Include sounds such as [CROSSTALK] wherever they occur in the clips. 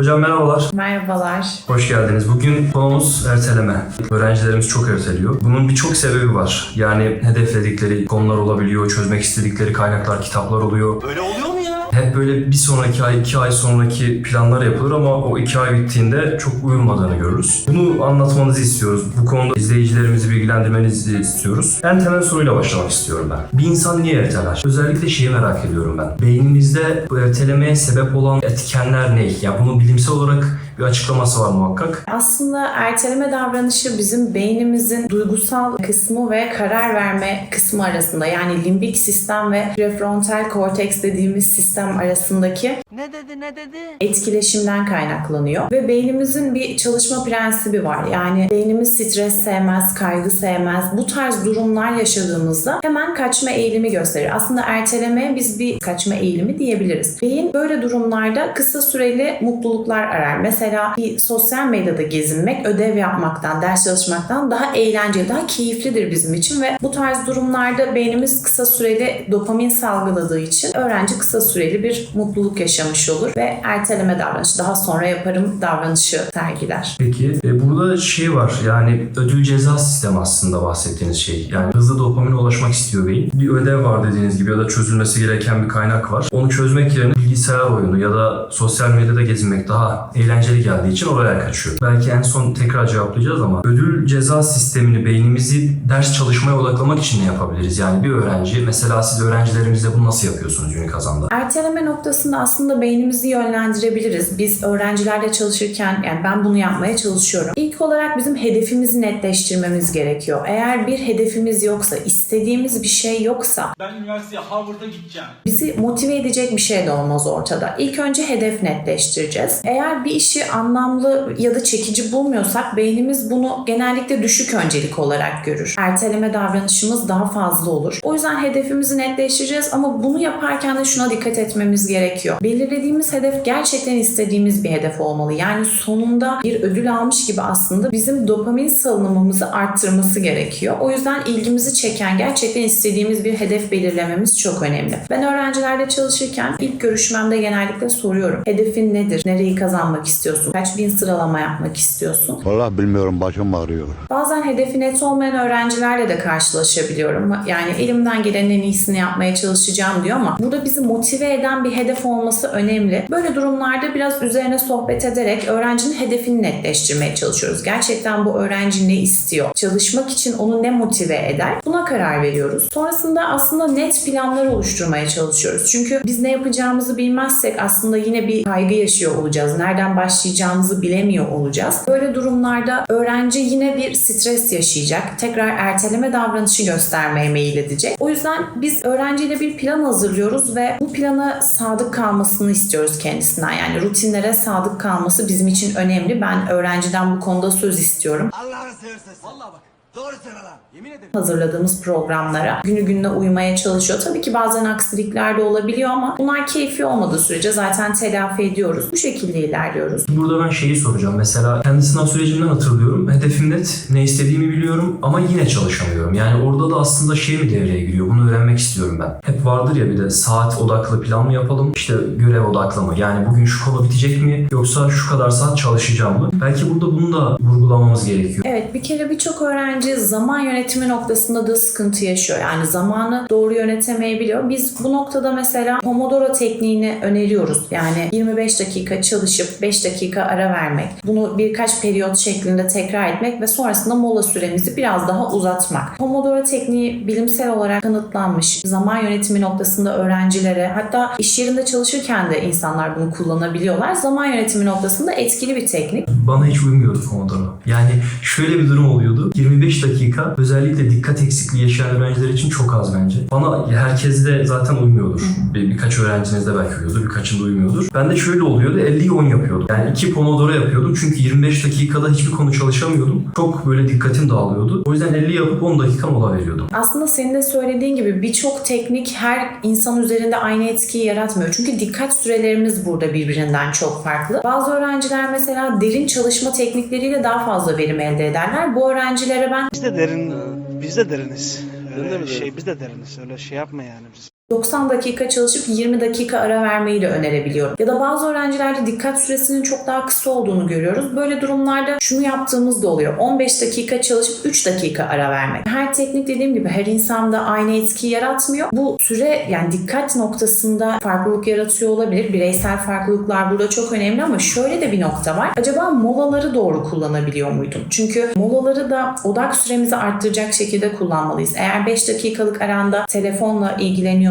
Hocam merhabalar. Merhabalar. Hoş geldiniz. Bugün konumuz erteleme. Öğrencilerimiz çok erteliyor. Bunun birçok sebebi var. Yani hedefledikleri konular olabiliyor, çözmek istedikleri kaynaklar, kitaplar oluyor. Öyle oluyor mu? Hep böyle bir sonraki ay, iki ay sonraki planlar yapılır ama o iki ay bittiğinde çok uyulmadığını görürüz. Bunu anlatmanızı istiyoruz. Bu konuda izleyicilerimizi bilgilendirmenizi istiyoruz. En temel soruyla başlamak istiyorum ben. Bir insan niye erteler? Özellikle şeyi merak ediyorum ben. Beynimizde bu ertelemeye sebep olan etkenler ne? Ya bunun bilimsel olarak bir açıklaması var muhakkak. Aslında erteleme davranışı bizim beynimizin duygusal kısmı ve karar verme kısmı arasında yani limbik sistem ve prefrontal korteks dediğimiz sistem arasındaki Ne dedi ne dedi? etkileşimden kaynaklanıyor. Ve beynimizin bir çalışma prensibi var. Yani beynimiz stres sevmez, kaygı sevmez. Bu tarz durumlar yaşadığımızda hemen kaçma eğilimi gösterir. Aslında ertelemeye biz bir kaçma eğilimi diyebiliriz. Beyin böyle durumlarda kısa süreli mutluluklar arar. Mesela bir sosyal medyada gezinmek, ödev yapmaktan, ders çalışmaktan daha eğlenceli, daha keyiflidir bizim için ve bu tarz durumlarda beynimiz kısa süreli dopamin salgıladığı için öğrenci kısa süreli bir mutluluk yaşamış olur ve erteleme davranışı, daha sonra yaparım davranışı sergiler. Peki e, burada şey var yani ödül ceza sistemi aslında bahsettiğiniz şey. Yani hızlı dopamine ulaşmak istiyor beyin. Bir ödev var dediğiniz gibi ya da çözülmesi gereken bir kaynak var. Onu çözmek yerine bilgisayar oyunu ya da sosyal medyada gezinmek daha eğlenceli geldiği için oraya kaçıyor. Belki en son tekrar cevaplayacağız ama ödül ceza sistemini beynimizi ders çalışmaya odaklamak için ne yapabiliriz? Yani bir öğrenci mesela siz öğrencilerimizle bunu nasıl yapıyorsunuz Unikazan'da? Erteleme noktasında aslında beynimizi yönlendirebiliriz. Biz öğrencilerle çalışırken yani ben bunu yapmaya çalışıyorum. İlk olarak bizim hedefimizi netleştirmemiz gerekiyor. Eğer bir hedefimiz yoksa, istediğimiz bir şey yoksa Ben üniversiteye Harvard'a gideceğim. bizi motive edecek bir şey de olmaz ortada. İlk önce hedef netleştireceğiz. Eğer bir işi anlamlı ya da çekici bulmuyorsak beynimiz bunu genellikle düşük öncelik olarak görür. Erteleme davranışımız daha fazla olur. O yüzden hedefimizi netleştireceğiz ama bunu yaparken de şuna dikkat etmemiz gerekiyor. Belirlediğimiz hedef gerçekten istediğimiz bir hedef olmalı. Yani sonunda bir ödül almış gibi aslında bizim dopamin salınımımızı arttırması gerekiyor. O yüzden ilgimizi çeken gerçekten istediğimiz bir hedef belirlememiz çok önemli. Ben öğrencilerle çalışırken ilk görüşmemde genellikle soruyorum. Hedefin nedir? Nereyi kazanmak istiyorsun? Kaç bin sıralama yapmak istiyorsun? Vallahi bilmiyorum başım ağrıyor. Bazen hedefi net olmayan öğrencilerle de karşılaşabiliyorum. Yani elimden gelenin en iyisini yapmaya çalışacağım diyor ama burada bizi motive eden bir hedef olması önemli. Böyle durumlarda biraz üzerine sohbet ederek öğrencinin hedefini netleştirmeye çalışıyoruz. Gerçekten bu öğrenci ne istiyor? Çalışmak için onu ne motive eder? Buna karar veriyoruz. Sonrasında aslında net planlar oluşturmaya çalışıyoruz. Çünkü biz ne yapacağımızı bilmezsek aslında yine bir kaygı yaşıyor olacağız. Nereden başlayacağımızı bilemiyor olacağız. Böyle durumlarda öğrenci yine bir stres yaşayacak. Tekrar erteleme davranışı göstermeye meyil edecek. O yüzden biz öğrenciyle bir plan hazırlıyoruz ve bu plana sadık kalmasını istiyoruz kendisinden. Yani rutinlere sadık kalması bizim için önemli. Ben öğrenciden bu konuda söz istiyorum. Allah'ını seversen. Vallahi bak. Doğru söyle lan. Yemin ederim. hazırladığımız programlara günü gününe uymaya çalışıyor. Tabii ki bazen aksilikler de olabiliyor ama bunlar keyfi olmadığı sürece zaten telafi ediyoruz. Bu şekilde ilerliyoruz. Burada ben şeyi soracağım. Mesela kendi sınav sürecimden hatırlıyorum. Hedefim net, ne istediğimi biliyorum ama yine çalışamıyorum. Yani orada da aslında şey mi devreye giriyor? Bunu öğrenmek istiyorum ben. Hep vardır ya bir de saat odaklı plan mı yapalım? İşte görev odaklı mı? Yani bugün şu konu bitecek mi? Yoksa şu kadar saat çalışacağım mı? Belki burada bunu da vurgulamamız gerekiyor. Evet bir kere birçok öğrenci zaman yönetimi noktasında da sıkıntı yaşıyor. Yani zamanı doğru yönetemeyebiliyor. Biz bu noktada mesela Pomodoro tekniğini öneriyoruz. Yani 25 dakika çalışıp 5 dakika ara vermek. Bunu birkaç periyot şeklinde tekrar etmek ve sonrasında mola süremizi biraz daha uzatmak. Pomodoro tekniği bilimsel olarak kanıtlanmış. Zaman yönetimi noktasında öğrencilere hatta iş yerinde çalışırken de insanlar bunu kullanabiliyorlar. Zaman yönetimi noktasında etkili bir teknik. Bana hiç uymuyordu Pomodoro. Yani şöyle bir durum oluyordu. 25 dakika özellikle dikkat eksikliği yaşayan öğrenciler için çok az bence. Bana herkes de zaten uymuyordur. Bir, birkaç öğrenciniz de belki uyuyordur, birkaçında uymuyordur. Ben de şöyle oluyordu. 50'yi 10 yapıyordum. Yani iki Pomodoro yapıyordum. Çünkü 25 dakikada hiçbir konu çalışamıyordum. Çok böyle dikkatim dağılıyordu. O yüzden 50 yapıp 10 dakika mola veriyordum. Aslında senin de söylediğin gibi birçok teknik her insan üzerinde aynı etkiyi yaratmıyor. Çünkü dikkat sürelerimiz burada birbirinden çok farklı. Bazı öğrenciler mesela derin çalışma teknikleriyle daha fazla verim elde ederler. Bu öğrencilere ben Biz de derin, biz de deriniz. Öyle şey biz de deriniz. Öyle şey yapma yani biz. 90 dakika çalışıp 20 dakika ara vermeyi de önerebiliyorum. Ya da bazı öğrencilerde dikkat süresinin çok daha kısa olduğunu görüyoruz. Böyle durumlarda şunu yaptığımız da oluyor. 15 dakika çalışıp 3 dakika ara vermek. Her teknik dediğim gibi her insanda aynı etki yaratmıyor. Bu süre yani dikkat noktasında farklılık yaratıyor olabilir. Bireysel farklılıklar burada çok önemli ama şöyle de bir nokta var. Acaba molaları doğru kullanabiliyor muydun? Çünkü molaları da odak süremizi arttıracak şekilde kullanmalıyız. Eğer 5 dakikalık aranda telefonla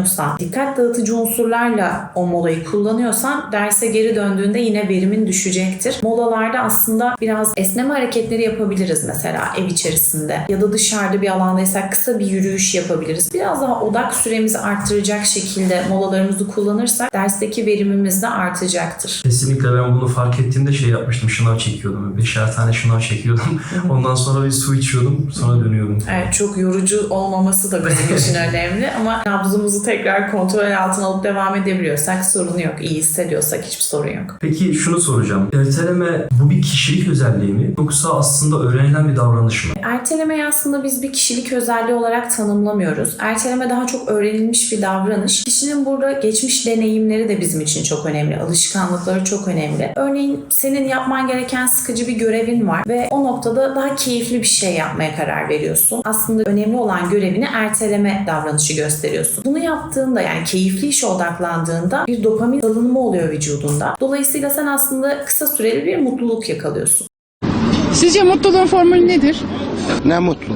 ilgileniyorsan, dikkat dağıtıcı unsurlarla o molayı kullanıyorsan derse geri döndüğünde yine verimin düşecektir. Molalarda aslında biraz esneme hareketleri yapabiliriz mesela ev içerisinde ya da dışarıda bir alandaysak kısa bir yürüyüş yapabiliriz. Biraz daha odak süremizi arttıracak şekilde molalarımızı kullanırsak dersteki verimimiz de artacaktır. Kesinlikle ben bunu fark ettiğimde şey yapmıştım. Şınav çekiyordum. Beşer tane şınav çekiyordum. Ondan sonra bir su içiyordum. Sonra dönüyordum. Evet çok yorucu olmaması da bizim için [LAUGHS] önemli ama nabzımızı tekrar kontrol altına alıp devam edebiliyorsak sorun yok. İyi hissediyorsak hiçbir sorun yok. Peki şunu soracağım. Erteleme bu bir kişilik özelliği mi? Yoksa aslında öğrenilen bir davranış mı? Ertelemeyi aslında biz bir kişilik özelliği olarak tanımlamıyoruz. Erteleme daha çok öğrenilmiş bir davranış. Kişinin burada geçmiş deneyimleri de bizim için çok önemli. Alışkanlıkları çok önemli. Örneğin senin yapman gereken sıkıcı bir görevin var ve o noktada daha keyifli bir şey yapmaya karar veriyorsun. Aslında önemli olan görevini erteleme davranışı gösteriyorsun. Bunu yaptığında yani keyifli işe odaklandığında bir dopamin salınımı oluyor vücudunda. Dolayısıyla sen aslında kısa süreli bir mutluluk yakalıyorsun. Sizce mutluluğun formülü nedir? Ne mutlu.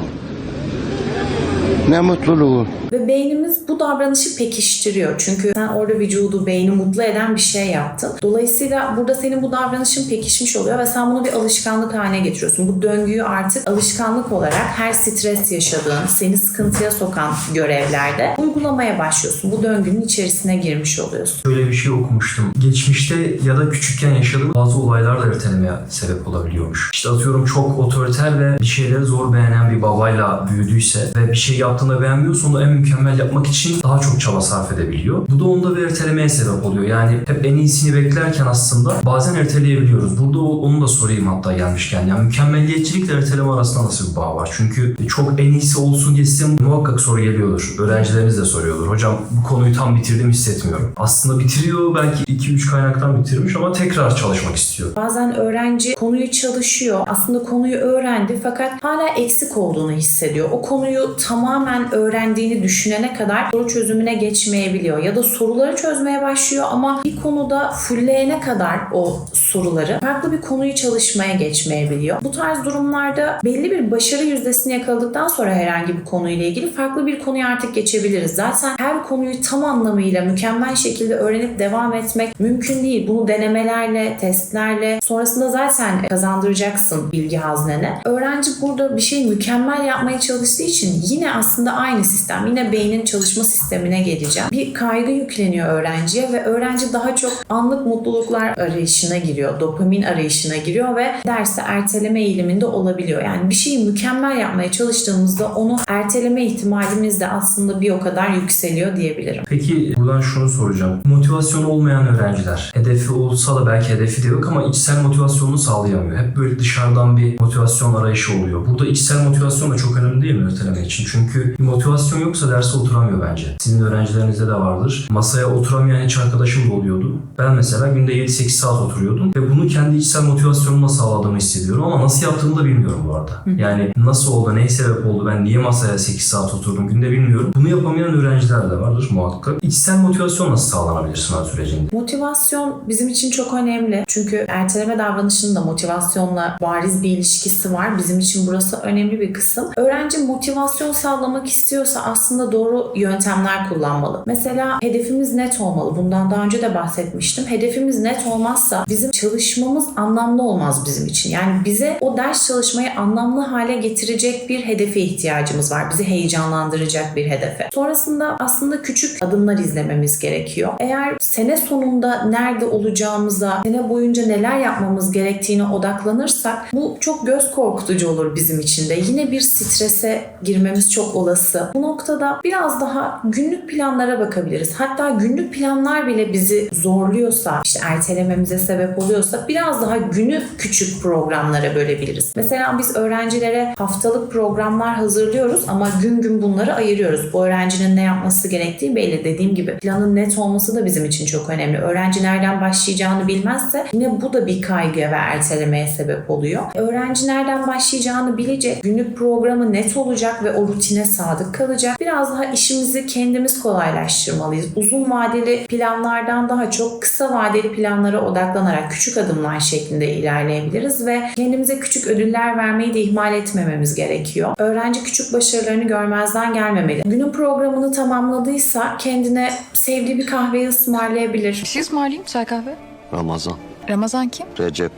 Ne mutluluğu. Ve beynimiz bu davranışı pekiştiriyor. Çünkü sen orada vücudu, beyni mutlu eden bir şey yaptın. Dolayısıyla burada senin bu davranışın pekişmiş oluyor ve sen bunu bir alışkanlık haline getiriyorsun. Bu döngüyü artık alışkanlık olarak her stres yaşadığın, seni sıkıntıya sokan görevlerde uygulamaya başlıyorsun. Bu döngünün içerisine girmiş oluyorsun. Şöyle bir şey okumuştum. Geçmişte ya da küçükken yaşadığın bazı olaylar da ertelemeye sebep olabiliyormuş. İşte atıyorum çok otoriter ve bir şeyleri zor beğenen bir babayla büyüdüyse ve bir şey yaptığında beğenmiyorsa onu en mükemmel yapmak için daha çok çaba sarf edebiliyor. Bu da onda bir ertelemeye sebep oluyor. Yani hep en iyisini beklerken aslında bazen erteleyebiliyoruz. Burada onu da sorayım hatta gelmişken. Yani mükemmelliyetçilikle erteleme arasında nasıl bir bağ var? Çünkü çok en iyisi olsun diye size muhakkak soru geliyordur. Öğrencileriniz de soruyordur. Hocam bu konuyu tam bitirdim hissetmiyorum. Aslında bitiriyor belki 2-3 kaynaktan bitirmiş ama tekrar çalışmak istiyor. Bazen öğrenci konuyu çalışıyor. Aslında konuyu öğrendi fakat hala eksik olduğunu hissediyor. O konuyu tamamen öğrendiğini düşünene kadar soru çözümüne geçmeyebiliyor. Ya da soruları çözmeye başlıyor ama bir konuda fullleyene kadar o soruları farklı bir konuyu çalışmaya geçmeyebiliyor. Bu tarz durumlarda belli bir başarı yüzdesini yakaladıktan sonra herhangi bir konuyla ilgili farklı bir konuya artık geçebiliriz. Zaten her konuyu tam anlamıyla mükemmel şekilde öğrenip devam etmek mümkün değil. Bunu denemelerle, testlerle sonrasında zaten kazandıracaksın bilgi haznene. Öğrenci burada bir şeyi mükemmel yapmaya çalıştığı için yine aslında aynı sistem, yine beynin çalışma sistemine geleceğim. Bir kaygı yükleniyor öğrenciye ve öğrenci daha çok anlık mutluluklar arayışına giriyor, dopamin arayışına giriyor ve dersi erteleme eğiliminde olabiliyor. Yani bir şeyi mükemmel yapmaya çalıştığımızda onu erteleme ihtimalimiz de aslında bir o kadar yükseliyor diyebilirim. Peki buradan şunu soracağım. Motivasyonu olmayan öğrenciler. Hedefi olsa da belki hedefi de yok ama içsel motivasyonunu sağlayamıyor. Hep böyle dışarıdan bir motivasyon arayışı oluyor. Burada içsel motivasyon da çok önemli değil mi öteleme için? Çünkü bir motivasyon yoksa derse oturamıyor bence. Sizin öğrencilerinizde de vardır. Masaya oturamayan hiç arkadaşım da oluyordu. Ben mesela günde 7-8 saat oturuyordum ve bunu kendi içsel motivasyonumla sağladığımı hissediyorum ama nasıl yaptığımı da bilmiyorum bu arada. Yani nasıl oldu, neye sebep oldu, ben niye masaya 8 saat oturdum günde bilmiyorum. Bunu yapamayan öğrenciler de vardır muhakkak. İçsel motivasyon nasıl sağlanabilir sınav sürecinde? Motivasyon bizim için çok önemli. Çünkü erteleme davranışının da motivasyonla bariz bir ilişkisi var. Bizim için burası önemli bir kısım. Öğrenci motivasyon sağlamak istiyorsa aslında doğru yöntemler kullanmalı. Mesela hedefimiz net olmalı. Bundan daha önce de bahsetmiştim. Hedefimiz net olmazsa bizim çalışmamız anlamlı olmaz bizim için. Yani bize o ders çalışmayı anlamlı hale getirecek bir hedefe ihtiyacımız var. Bizi heyecanlandıracak bir hedefe. Sonrasında aslında küçük adımlar izlememiz gerekiyor. Eğer sene sonunda nerede olacağımıza, sene boyunca neler yapmamız gerektiğine odaklanırsak bu çok göz korkutucu olur bizim için de. Yine bir strese girmemiz çok olası. Bu noktada biraz daha günlük planlara bakabiliriz. Hatta günlük planlar bile bizi zorluyorsa, işte ertelememize sebep oluyorsa biraz daha günü küçük programlara bölebiliriz. Mesela biz öğrencilere haftalık programlar hazırlıyoruz ama gün gün bunları ayırıyoruz. Bu öğrencinin ne yapması gerektiği belli. Dediğim gibi planın net olması da bizim için çok önemli. Öğrenci nereden başlayacağını bilmezse yine bu da bir kaygıya ve ertelemeye sebep oluyor. Öğrenci nereden başlayacağını bilecek, günlük programı net olacak ve o rutine sadık kalacak. Biraz daha işimizi kendimiz kolaylaştırmalıyız. Uzun vadeli planlardan daha çok kısa vadeli planlara odaklanarak küçük adımlar şeklinde ilerleyebiliriz ve kendimize küçük ödüller vermeyi de ihmal etmememiz gerekiyor. Öğrenci küçük başarılarını görmezden gelmemeli. Günün programını tamamladıysa kendine sevdiği bir kahveyi ısmarlayabilir. Bir şey ısmarlayayım çay kahve. Ramazan, Ramazan kim? Recep,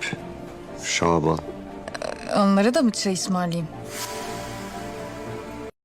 Şaban. Onlara da mı çay ısmarlayayım?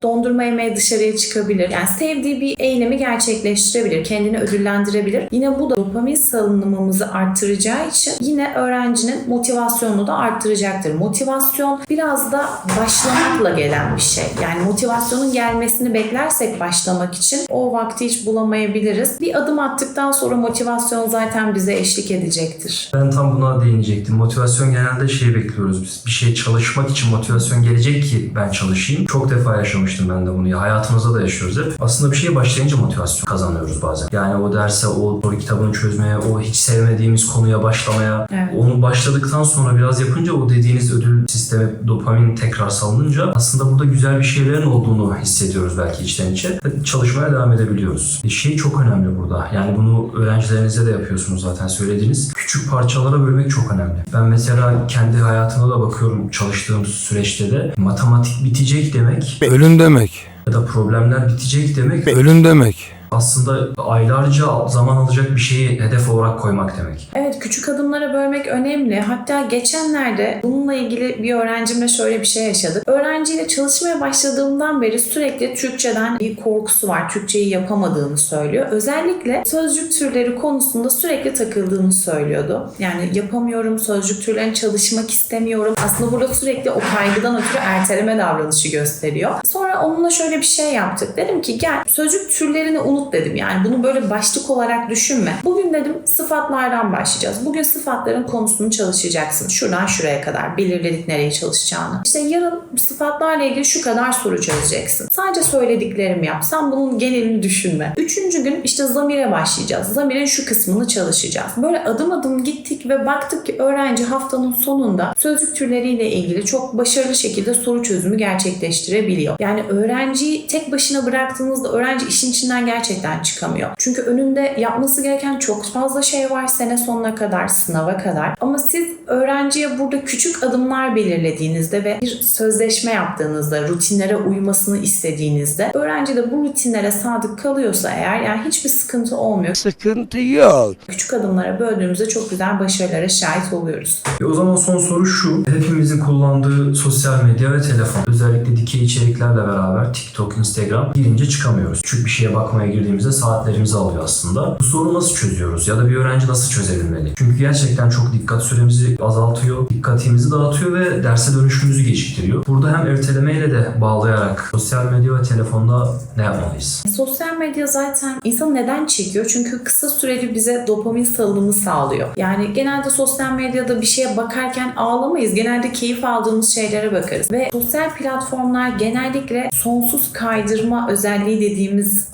Dondurma yemeye dışarıya çıkabilir. Yani sevdiği bir eylemi gerçekleştirebilir. Kendini ödüllendirebilir. Yine bu da dopamin salınımımızı arttıracağı için yine öğrencinin motivasyonunu da arttıracaktır. Motivasyon biraz da başlamakla gelen bir şey. Yani motivasyonun gelmesini beklersek başlamak için o vakti hiç bulamayabiliriz. Bir adım attıktan sonra motivasyon zaten bize eşlik edecektir. Ben tam buna değinecektim. Motivasyon genelde şey bekliyoruz biz. Bir şey çalışmak için motivasyon gelecek ki ben çalışayım. Çok defa yaşamıştım ben de bunu. Ya, hayatımızda da yaşıyoruz hep. Aslında bir şeye başlayınca motivasyon kazanıyoruz bazen. Yani o derse, o soru kitabını çözmeye, o hiç sevmediğimiz konuya başlamaya, Evet. onu başladıktan sonra biraz yapınca o dediğiniz ödül sistemi dopamin tekrar salınınca aslında burada güzel bir şeylerin olduğunu hissediyoruz belki içten içe. Ve Çalışmaya devam edebiliyoruz. E, Şey çok önemli burada. Yani bunu öğrencilerinize de yapıyorsunuz zaten söylediğiniz. Küçük parçalara bölmek çok önemli. Ben mesela kendi hayatıma da bakıyorum çalıştığım süreçte de matematik bitecek demek Ölüm demek. ya da problemler bitecek demek Ölüm demek. Aslında aylarca zaman alacak bir şeyi hedef olarak koymak demek. Evet küçük adımlara bölmek önemli. Hatta geçenlerde bununla ilgili bir öğrencimle şöyle bir şey yaşadık. Öğrenciyle çalışmaya başladığımdan beri sürekli Türkçeden bir korkusu var. Türkçeyi yapamadığını söylüyor. Özellikle sözcük türleri konusunda sürekli takıldığını söylüyordu. Yani yapamıyorum, sözcük türlerini çalışmak istemiyorum. Aslında burada sürekli o kaygıdan ötürü erteleme davranışı gösteriyor. Sonra onunla şöyle bir şey yaptık. Dedim ki gel sözcük türlerini unut dedim. Yani bunu böyle başlık olarak düşünme. Bugün dedim sıfatlardan başlayacağız. Bugün sıfatların konusunu çalışacaksın. Şuradan şuraya kadar belirledik nereye çalışacağını. İşte yarın sıfatlarla ilgili şu kadar soru çözeceksin. Sadece söylediklerimi yap. Sen bunun genelini düşünme. Üçüncü gün işte zamire başlayacağız. Zamirin şu kısmını çalışacağız. Böyle adım adım gittik ve baktık ki öğrenci haftanın sonunda sözcük türleriyle ilgili çok başarılı şekilde soru çözümü gerçekleştirebiliyor. Yani öğrenciyi tek başına bıraktığınızda öğrenci işin içinden gerçekten çıkamıyor. Çünkü önünde yapması gereken çok fazla şey var sene sonuna kadar, sınava kadar. Ama siz öğrenciye burada küçük adımlar belirlediğinizde ve bir sözleşme yaptığınızda, rutinlere uymasını istediğinizde öğrenci de bu rutinlere sadık kalıyorsa eğer yani hiçbir sıkıntı olmuyor. Sıkıntı yok. Küçük adımlara böldüğümüzde çok güzel başarılara şahit oluyoruz. E o zaman son soru şu. Hepimizin kullandığı sosyal medya ve telefon. Özellikle dikey içeriklerle beraber TikTok, Instagram girince çıkamıyoruz. Küçük bir şeye bakmaya girdiğimizde saatlerimizi alıyor aslında. Bu sorunu nasıl çözüyoruz? Ya da bir öğrenci nasıl çözebilmeli? Çünkü gerçekten çok dikkat süremizi azaltıyor, dikkatimizi dağıtıyor ve derse dönüşümüzü geciktiriyor. Burada hem ertelemeyle de bağlayarak sosyal medya ve telefonda ne yapmalıyız? Sosyal medya zaten insanı neden çekiyor? Çünkü kısa süreli bize dopamin salınımı sağlıyor. Yani genelde sosyal medyada bir şeye bakarken ağlamayız. Genelde keyif aldığımız şeylere bakarız. Ve sosyal platformlar genellikle sonsuz kaydırma özelliği dediğimiz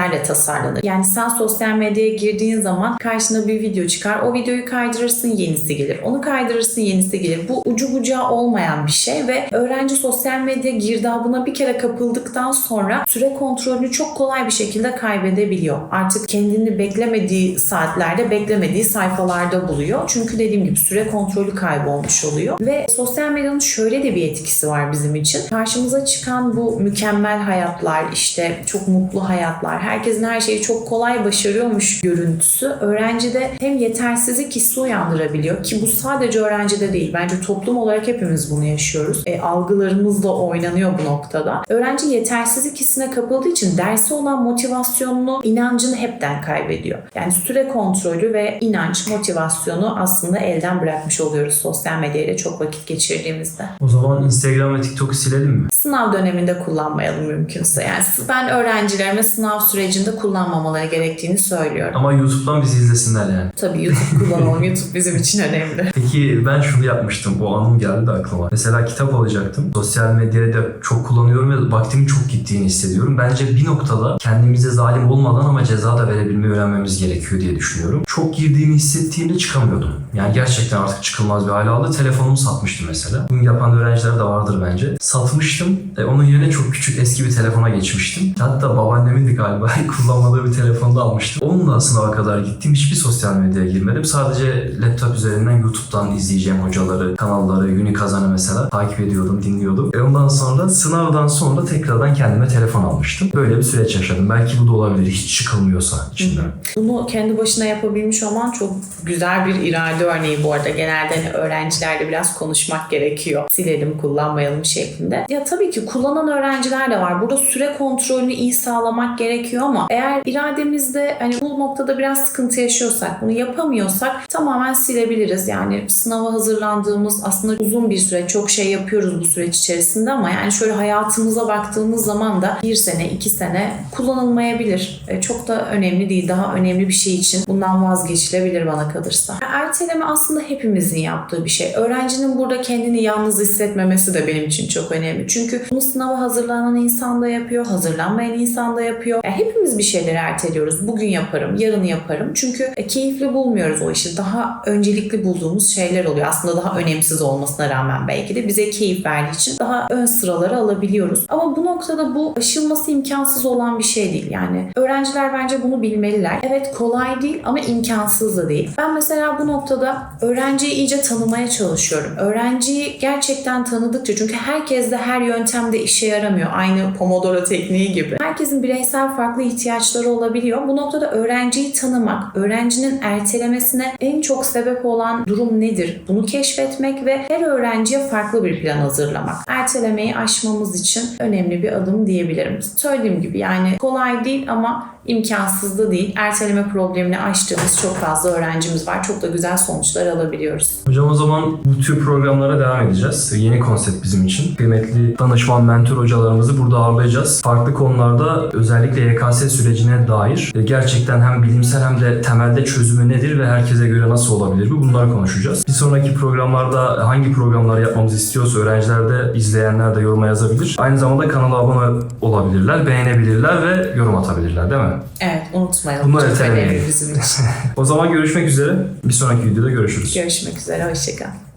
özelliklerle tasarlanır. Yani sen sosyal medyaya girdiğin zaman karşına bir video çıkar. O videoyu kaydırırsın yenisi gelir. Onu kaydırırsın yenisi gelir. Bu ucu bucağı olmayan bir şey ve öğrenci sosyal medya girdabına bir kere kapıldıktan sonra süre kontrolünü çok kolay bir şekilde kaybedebiliyor. Artık kendini beklemediği saatlerde beklemediği sayfalarda buluyor. Çünkü dediğim gibi süre kontrolü kaybolmuş oluyor. Ve sosyal medyanın şöyle de bir etkisi var bizim için. Karşımıza çıkan bu mükemmel hayatlar, işte çok mutlu hayatlar, herkesin her şeyi çok kolay başarıyormuş görüntüsü öğrencide hem yetersizlik hissi uyandırabiliyor ki bu sadece öğrencide değil. Bence toplum olarak hepimiz bunu yaşıyoruz. E, algılarımız da oynanıyor bu noktada. Öğrenci yetersizlik hissine kapıldığı için derse olan motivasyonunu, inancını hepten kaybediyor. Yani süre kontrolü ve inanç, motivasyonu aslında elden bırakmış oluyoruz sosyal medyayla çok vakit geçirdiğimizde. O zaman Instagram ve TikTok'u silelim mi? Sınav döneminde kullanmayalım mümkünse. Yani ben öğrencilerime sınav sürecinde kullanmamaları gerektiğini söylüyorum. Ama YouTube'dan bizi izlesinler yani. Tabii YouTube kullanalım. YouTube bizim için önemli. [LAUGHS] Peki ben şunu yapmıştım. O anım geldi de aklıma. Mesela kitap alacaktım. Sosyal medyayı da çok kullanıyorum ve vaktimin çok gittiğini hissediyorum. Bence bir noktada kendimize zalim olmadan ama ceza da verebilmeyi öğrenmemiz gerekiyor diye düşünüyorum. Çok girdiğimi hissettiğimde çıkamıyordum. Yani gerçekten artık çıkılmaz bir hale aldı. Telefonumu satmıştım mesela. Bunu yapan öğrenciler de vardır bence. Satmıştım. E, onun yerine çok küçük eski bir telefona geçmiştim. Hatta babaannemin de galiba [LAUGHS] kullanmadığı bir telefonu da almıştım. Onunla sınava kadar gittim. Hiçbir sosyal medyaya girmedim. Sadece laptop üzerinden YouTube'dan izleyeceğim hocaları, kanalları, Uni Kazan'ı mesela takip ediyordum, dinliyordum. E ondan sonra sınavdan sonra tekrardan kendime telefon almıştım. Böyle bir süreç yaşadım. Belki bu da olabilir hiç çıkılmıyorsa içinden. Bunu kendi başına yapabilmiş olman çok güzel bir irade örneği bu arada. Genelde hani öğrencilerle biraz konuşmak gerekiyor. Silelim, kullanmayalım şeklinde. Ya tabii ki kullanan öğrenciler de var. Burada süre kontrolünü iyi sağlamak gerekiyor ama eğer irademizde hani bu noktada biraz sıkıntı yaşıyorsak, bunu yapamıyorsak tamamen silebiliriz. Yani sınava hazırlandığımız aslında uzun bir süre çok şey yapıyoruz bu süreç içerisinde ama yani şöyle hayatımıza baktığımız zaman da bir sene, iki sene kullanılmayabilir. E, çok da önemli değil. Daha önemli bir şey için bundan vazgeçilebilir bana kalırsa. Erteleme aslında hepimizin yaptığı bir şey. Öğrencinin burada kendini yalnız hissetmemesi de benim için çok önemli. Çünkü bunu sınava hazırlanan insan da yapıyor, hazırlanmayan insan da yapıyor. Yani hepimiz bir şeyleri erteliyoruz. Bugün yaparım, yarın yaparım. Çünkü e, keyifli bulmuyoruz o işi. Daha öncelikli bulduğumuz şeyler oluyor. Aslında daha önemsiz olmasına rağmen belki de bize keyif verdiği için daha ön sıralara alabiliyoruz. Ama bu noktada bu aşılması imkansız olan bir şey değil. Yani öğrenciler bence bunu bilmeliler. Evet kolay değil ama imkansız da değil. Ben mesela bu noktada öğrenciyi iyice tanımaya çalışıyorum. Öğrenciyi gerçekten tanıdıkça çünkü herkes de her yöntemde işe yaramıyor. Aynı Pomodoro tekniği gibi. Herkesin bireysel farklı ihtiyaçları olabiliyor. Bu noktada öğrenciyi tanımak, öğrencinin ertelemesine en çok sebep olan durum nedir? Bunu keşfetmek ve her öğrenciye farklı bir plan hazırlamak. Ertelemeyi aşmamız için önemli bir adım diyebilirim. Söylediğim gibi yani kolay değil ama imkansız da değil. Erteleme problemini aştığımız çok fazla öğrencimiz var. Çok da güzel sonuçlar alabiliyoruz. Hocam o zaman bu tür programlara devam edeceğiz. Yeni konsept bizim için. Kıymetli danışman, mentor hocalarımızı burada ağırlayacağız. Farklı konularda özellikle YKS sürecine dair e, gerçekten hem bilimsel hem de temelde çözümü nedir ve herkese göre nasıl olabilir bu bunları konuşacağız. Bir sonraki programlarda hangi programları yapmamızı istiyorsa öğrenciler de izleyenler de yoruma yazabilir. Aynı zamanda kanala abone olabilirler, beğenebilirler ve yorum atabilirler değil mi? Evet unutmayalım. Bunları çok önemli bizim için. [LAUGHS] O zaman görüşmek üzere. Bir sonraki videoda görüşürüz. Görüşmek üzere. Hoşçakal.